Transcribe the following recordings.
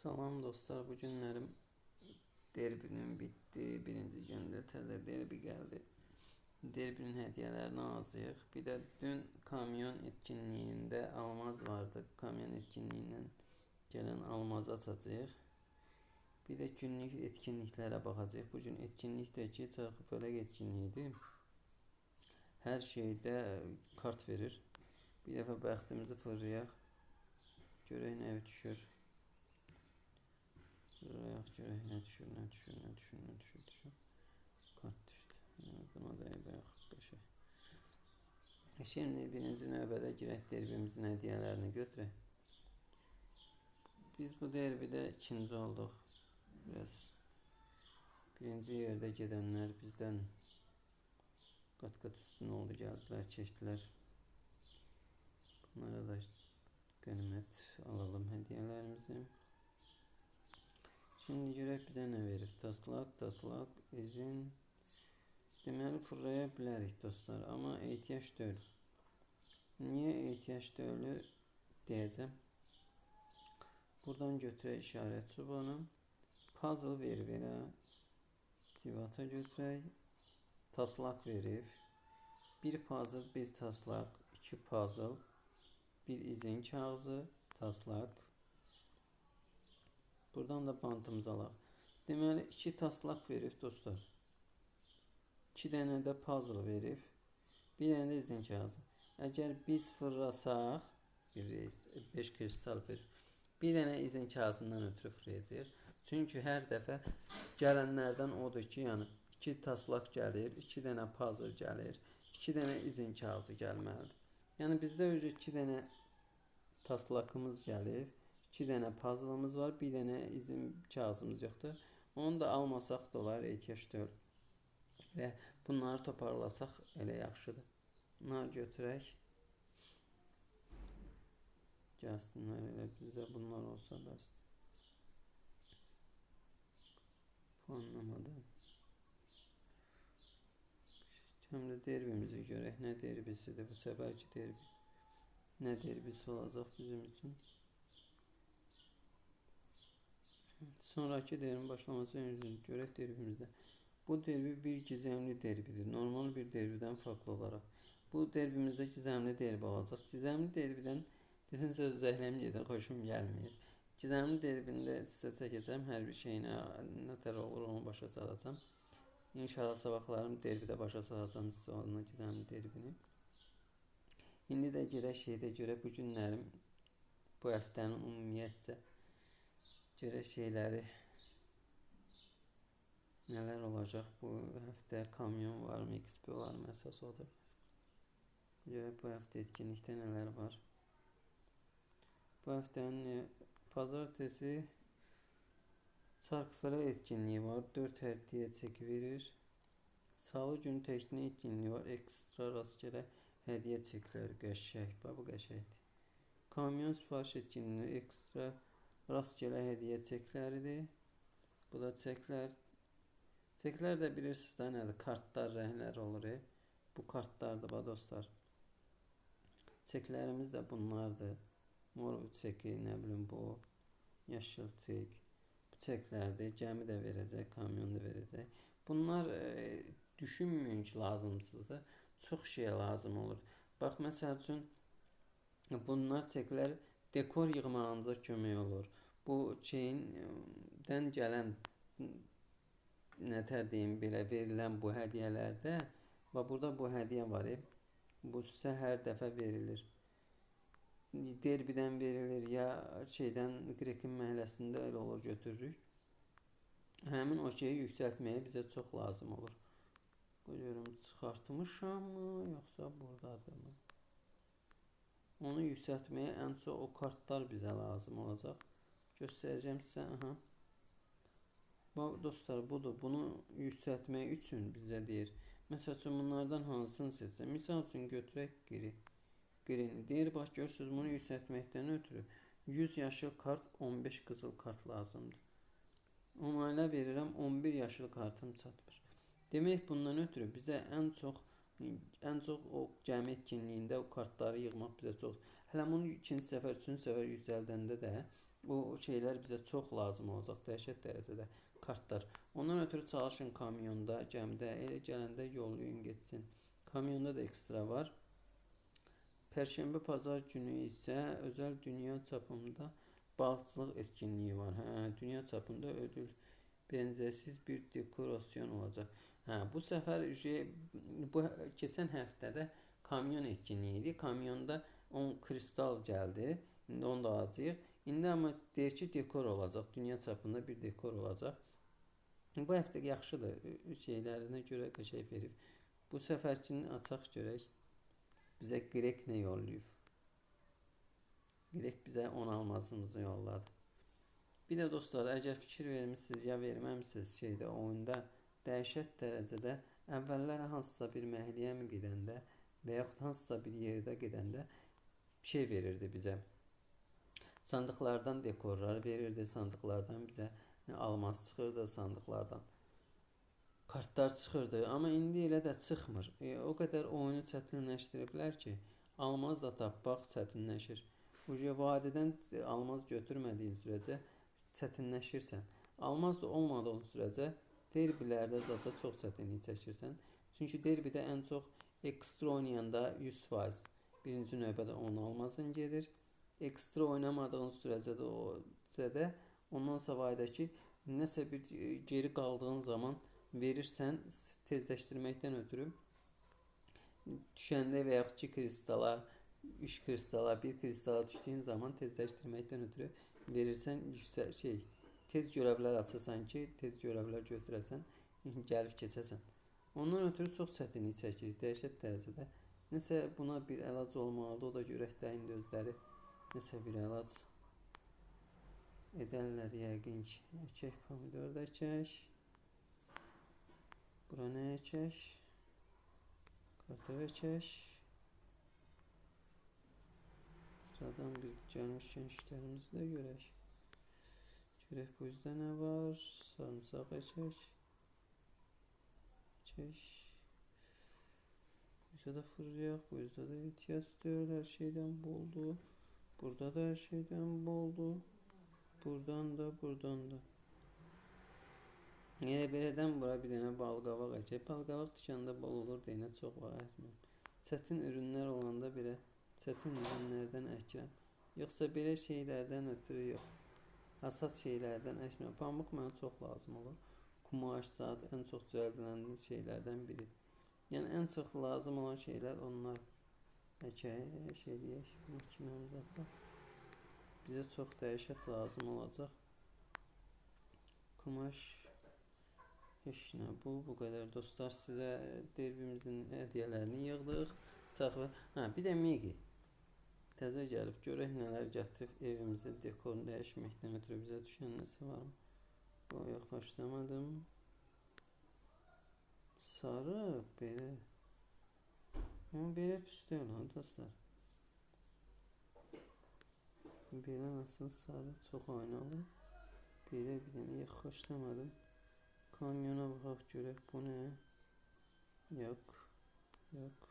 Salam dostlar, bu günlərim derbinin bitdi. Birinci gündə təzə derbi gəldi. Derbinin hədiyyələrini alacağıq. Bir də dün kamyon etkinliyində almaz vardı. Kamyon etkinliyindən gələn almazı açacağıq. Bir də günlük etkinliklərə baxacağıq. Bu gün etkinlikdəki çarxıfelək etkinliyidir. Hər şeydə kart verir. Bir dəfə bəxtimizi fırlayaq. Görək nə düşür. Fırlayaq görək nə düşür, nə düşür, nə düşür, nə düşür, düşür. Kart düşdü. Buna da bayaq qəşəng. E, Şimdi birinci növbədə girək derbimizin hədiyyələrini götürək. Biz bu derbidə ikinci olduq. Biraz birinci yerdə gedənlər bizdən qat-qat üstün oldu, gəldilər, keçdilər. Bunlara da qənimət alalım hədiyyələrimizi. Şimdi görək bizə nə verir. Taslak, taslak, izin. Deməli fırlaya bilərik dostlar, amma ehtiyac deyil. Niyə ehtiyac deyil deyəcəm. Buradan götürək işarət çubuğunu. Puzzle ver verə. Civata götürək. Taslak verir. Bir puzzle, bir taslak, iki puzzle, bir izin kağızı, taslak. Buradan da bantımızı alaq. Deməli, 2 taslaq verib dostlar. 2 dənə də puzzle verib. Bir dənə də izin kağızı. Əgər biz fırlasaq, 5 kristal verir. Bir dənə izin kağızından ötürü fırlayacaq. Çünki hər dəfə gələnlərdən odur ki, yəni 2 taslaq gəlir, 2 dənə puzzle gəlir, 2 dənə izin kağızı gəlməlidir. Yəni bizdə özü 2 dənə taslaqımız gəlib. 2 dənə puzzle-ımız var, 1 dənə izin kağızımız yoxdur. Onu da almasaq da olar, ehtiyac deyil. Elə bunları toparlasaq elə yaxşıdır. Bunları götürək. Gəlsinlər elə bizdə bunlar olsa bəsdir. Puanlamada. Həm də derbimizi görək. Nə derbisidir bu səbəlki derbi? Nə derbisi olacaq bizim üçün? Sonraki derbin başlaması üçün görək derbimizdə. Bu derbi bir gizemli derbidir. Normal bir derbiden farklı olarak. Bu derbimizdə gizemli derbi olacaq. Gizemli derbiden sizin söz zəhləm gedir, xoşum gəlmir. Gizemli derbində sizə çəkəcəm hər bir şeyinə nə tər olur onu başa salacağam. İnşallah sabahlarım derbidə başa salacağım sizə onu gizemli derbini. İndi də gedək şeydə görə bu günlərim bu həftənin ümumiyyətcə görə şeyləri neler olacak bu hafta kamyon var XP var mı esas odur. Göre bu hafta etkinlikte neler var. Bu haftanın e, pazartesi Çarkfele etkinliği var. 4 hediye çeki verir. Salı günü teknik etkinliği var. Ekstra rastgele hediye çekler. Qəşəng. Bax bu qəşəngdir. Kamyon sipariş etkinliği ekstra rastgele hediye çekləridir. Bu da çeklər Çeklər də bilirsiniz də nədir? Kartlar, rəhlər olur. Bu kartlardır bax dostlar. Çeklərimiz də bunlardır. Mor çeki, nə bilim bu, yaşıl çek. Bu çeklərdir. Gəmi də verəcək, kamyon da verəcək. Bunlar e, düşünməyin ki, lazımsızdır. Çox şey lazım olur. Bax məsəl üçün bunlar çeklər dekor yığmağınıza kömək olur. Bu şeyindən gələn nətər deyim belə verilən bu hədiyyələrdə və burada bu hədiyyə var. E, bu sizə hər dəfə verilir. Derbidən verilir ya şeydən Qrekin məhəlləsində elə olur götürürük. Həmin o şeyi yüksəltməyə bizə çox lazım olur. Görürüm çıxartmışammı yoxsa buradadırmı? Onu yüksəltməyə ən çox o kartlar bizə lazım olacaq. Göstərəcəm sizə. Aha. Bax dostlar, budur. Bunu yüksəltmək üçün bizə deyir. Məsəl üçün bunlardan hansını seçsəm? Misal üçün götürək qiri. Qirini deyir, bax görürsüz bunu yüksəltməkdən ötürü 100 yaşıl kart, 15 qızıl kart lazımdır. Onayla verirəm, 11 yaşıl kartım çatmır. Demək bundan ötürü bizə ən çox ən çox o cəmi etkinliyində o kartları yığmaq bizə çox. Hələ bunu ikinci səfər, üçüncü səfər yüksəldəndə də Bu şeyler bizə çox lazım olacaq dəhşət dərəcədə kartlar. Ondan ötürü çalışın kamyonda, gəmidə, elə gələndə yollayın getsin. Kamyonda da ekstra var. Perşembe pazar günü isə özəl dünya çapında balıqçılıq etkinliyi var. Hə, dünya çapında ödül benzersiz bir dekorasyon olacaq. Hə, bu səfər bu keçən həftədə kamyon etkinliyi idi. Kamyonda 10 kristal gəldi. İndi onu da alacağıq. İndi amma deyir ki, dekor olacaq. Dünya çapında bir dekor olacaq. Bu həftə yaxşıdır. Şeylərinə görə qəşəng verib. Bu səfərkini açaq görək. Bizə Grek nə yollayıb? Grek bizə 10 almazımızı yolladı. Bir də dostlar, əgər fikir vermisiniz ya verməmisiniz şeydə oyunda dəhşət dərəcədə əvvəllər hansısa bir məhəlləyə mi gedəndə və yaxud hansısa bir yerdə gedəndə şey verirdi bizə. Sandıqlardan dekorlar verirdi, sandıqlardan bizə almaz çıxırdı sandıqlardan. Kartlar çıxırdı, amma indi elə də çıxmır. E, o qədər oyunu çətinləşdiriblər ki, almaz da tapmaq çətinləşir. Uca vadədən almaz götürmədiyin sürəcə çətinləşirsən. Almaz da olmadığın sürəcə derbilərdə zətdə çox çətinlik çəkirsən. Çünki derbidə ən çox ekstra oynayanda 100% birinci növbədə 10 almazın gedir. Ekstra oynamadığın sürəcə də o zədə ondan savayıdakı nəsə bir e, geri qaldığın zaman verirsən tezləşdirməkdən ötürü düşəndə və yaxud ki kristala 3 kristala, 1 kristala düşdüyün zaman tezləşdirməkdən ötürü verirsən yüksək şey tez görevlər açasan ki, tez görevlər götürəsən, gəlib keçəsən. Ondan ötürü çox çətinlik çəkirik dəhşət dərəcədə. Nəsə buna bir əlac olmalıdır. O da görək də indi özləri nəsə bir əlac edərlər yəqin ki. Əkək pomidor da əkək. Bura nə əkək? Kartof əkək. Sıradan bir gəlmişkən işlərimizi də görək. Görək bu yüzdə nə var? Sarımsaq əkək. Əkək. Bu yüzdə də fırlayaq. Bu yüzdə də ihtiyac deyil. Hər şeydən boldu. Burada da hər şeydən boldu. Buradan da, buradan da. Yenə belədən bura bir dənə balqavaq əkək. Balqavaq dükanda bol olur deyənə çox var əkmir. Çətin ürünlər olanda belə çətin ürünlərdən əkirəm. Yoxsa belə şeylərdən ötürü yox. Hasat şeylərdən əkmirəm. Pambıq mənə çox lazım olur. Kumaş, saat ən çox düzəldilən şeylərdən biridir. Yəni ən çox lazım olan şeylər onlar. Əkək, şey deyək, makinamıza ataq. Bizə çox dəhşət lazım olacaq. Kumaş heç nə bu, bu qədər dostlar sizə derbimizin hədiyyələrini yığdıq. Çaxı, hə, bir də Migi. Təzə gəlib görək nələr gətirib evimizə dekorunu dəyişməkdən ötürü bizə düşən nəsə var mı? Bu yox xoşlamadım. Sarı belə. Amma belə pis deyil ha dostlar. Belə nasıl sarı çox aynalı. Belə bir dənə yox xoşlamadım. Kamyona baxaq görək bu nə? Yox. Yox.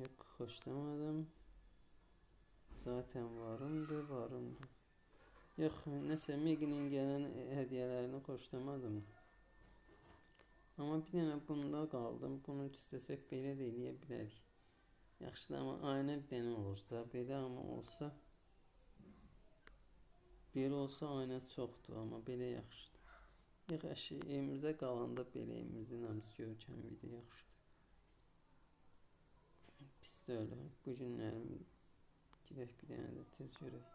Yox xoşlamadım. Zaten varımdı, varımdı. Yox, nəsə Meginin gələn hədiyyələrini xoşlamadım. Amma bir dənə bunda qaldım. Bunu istəsək belə də eləyə bilərik. Yaxşıdır, amma aynə bir dənə olursa, belə amma olsa belə olsa aynə çoxdur, amma belə yaxşıdır. Yox, əşi, evimizə qalanda belə evimizin hamısı görkəmi idi, yaxşıdır. Pis deyil. Bu günlərim Gidək bir dənə də tez görək.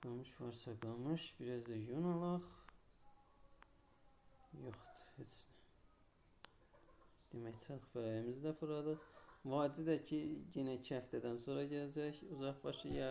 Qamış varsa qamış, biraz da yun alaq. Yoxdur, heç. Demək çarx fərəyimizi də fırladıq. Vadi də ki, yenə 2 həftədən sonra gələcək. Uzaqbaşı ya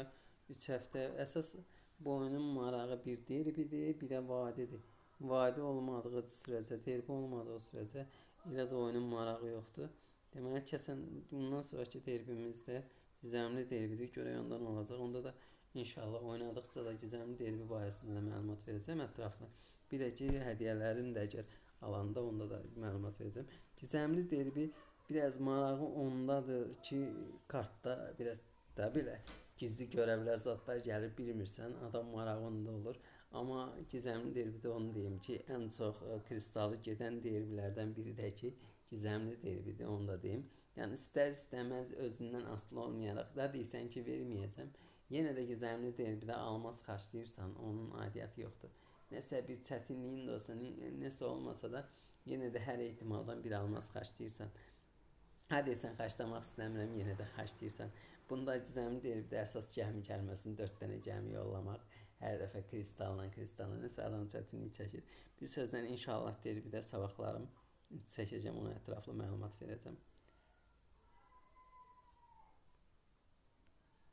3 həftə. Əsas bu oyunun marağı bir derbidir, bir də vadidir. Vadi olmadığı sürəcə, derbi olmadığı sürəcə elə də oyunun marağı yoxdur. Deməli, kəsən bundan sonraki derbimizdə Gizemli derbidir. Görək ondan olacaq. Onda da inşallah oynadıqca da gizemli derbi barəsində məlumat verəcəm ətraflı. Bir də ki, hədiyyələrini də əgər alanda onda da məlumat verəcəm. Gizemli derbi biraz marağı ondadır ki, kartda biraz da belə gizli görevlər, zadlar gəlir bilmirsən, adam marağında olur. Amma gizemli derbidə onu deyim ki, ən çox ə, kristalı gedən derbilərdən biri də ki, gizemli derbidir, onu da deyim. Yəni istər istəməz özündən asılı olmayaraq da deyirsən ki, verməyəcəm. Yenə də gizemli derbidə almaz xərcləyirsən, onun aidiyyəti yoxdur. Nəsə bir çətinliyin də olsa, nə- nəsə olmasa da yenə də hər ehtimaldan bir almaz xərcləyirsən. Hə desən xərcləmək istəmirəm, yenə də xərcləyirsən. Bunda gizemli derbidə əsas gəmi gəlməsin, 4 dənə gəmi yollamaq. Hər dəfə kristalla, kristalla nəsə adam çətinlik çəkir. Bir sözlə inşallah derbidə sabahlarım çəkəcəm, ona ətraflı məlumat verəcəm.